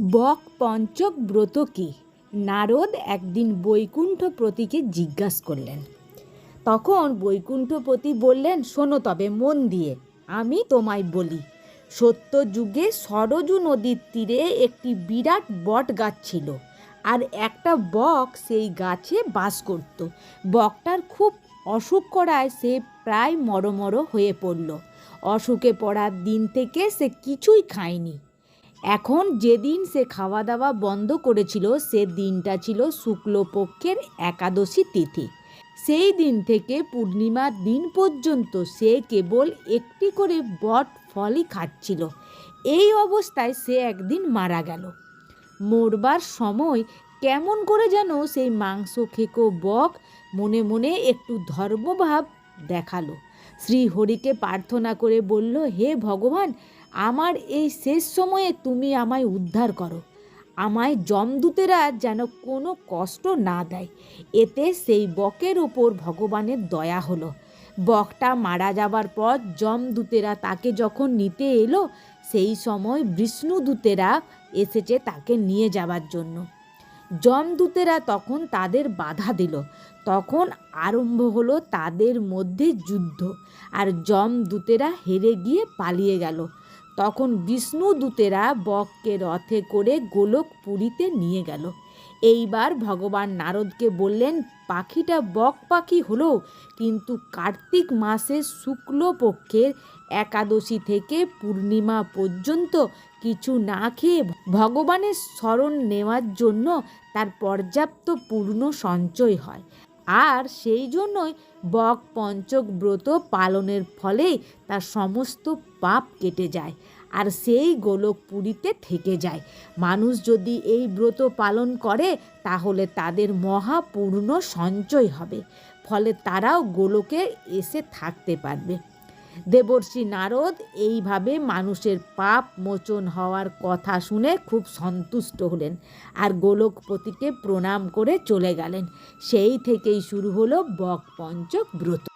বক পঞ্চক ব্রত কি? নারদ একদিন বৈকুণ্ঠপতিকে জিজ্ঞাস করলেন। তখন বৈকুণ্ঠপতি বললেন, শোনো তবে মন দিয়ে, আমি তোমায় বলি সত্য যুগে সরজু নদীর তীরে একটি বিরাট বট গাছ ছিল, আর একটা বক সেই গাছে বাস করত। বকটার খুব অসুখ করায় সে প্রায় মরমর হয়ে পড়ল। অসুখে পড়ার দিন থেকে সে কিছুই খায়নি। এখন যেদিন সে খাওয়া দাওয়া বন্ধ করেছিল, সে দিনটা ছিল শুক্লপক্ষের একাদশী তিথি। সেই দিন থেকে পূর্ণিমার দিন পর্যন্ত সে কেবল একটি করে বট ফলই খাচ্ছিল। এই অবস্থায় সে একদিন মারা গেল। মরবার সময় কেমন করে যেন সেই মাংস খেকো বক মনে মনে একটু ধর্মভাব দেখাল। শ্রীহরিকে প্রার্থনা করে বলল, হে ভগবান আমার এই শেষ সময়ে তুমি আমায় উদ্ধার করো। আমায় জমদূতেরা যেন কোনো কষ্ট না দেয়। এতে সেই বকের ওপর ভগবানের দয়া হলো। বকটা মারা যাবার পর জমদূতেরা তাকে যখন নিতে এলো, সেই সময় বিষ্ণুদূতেরা এসেছে তাকে নিয়ে যাবার জন্য। যমদূতেরা তখন তাদের বাধা দিল। তখন আরম্ভ হলো তাদের মধ্যে যুদ্ধ। আর যমদূতেরা হেরে গিয়ে পালিয়ে গেল। তখন বিষ্ণুদূতেরা বককে রথে করে গোলক পুরীতে নিয়ে গেল। এইবার ভগবান নারদকে বললেন, পাখিটা বক পাখি হলো, কিন্তু কার্তিক মাসের শুক্লপক্ষের একাদশী থেকে পূর্ণিমা পর্যন্ত কিছু না খেয়ে ভগবানের স্মরণ নেওয়ার জন্য তার পর্যাপ্ত পূর্ণ সঞ্চয় হয়। আর সেই জন্যই বক পঞ্চক ব্রত পালনের ফলেই তার সমস্ত পাপ কেটে যায় আর সেই গোলক পুরীতে থেকে যায়। মানুষ যদি এই ব্রত পালন করে, তাহলে তাদের মহাপূর্ণ সঞ্চয় হবে। ফলে তারাও গোলকে এসে থাকতে পারবে। দেবর্ষি নারদ এইভাবে মানুষের পাপ মোচন হওয়ার কথা শুনে খুব সন্তুষ্ট হলেন আর গোলকপতিকে প্রণাম করে চলে গেলেন। সেই থেকেই শুরু হলো বক পঞ্চক ব্রত।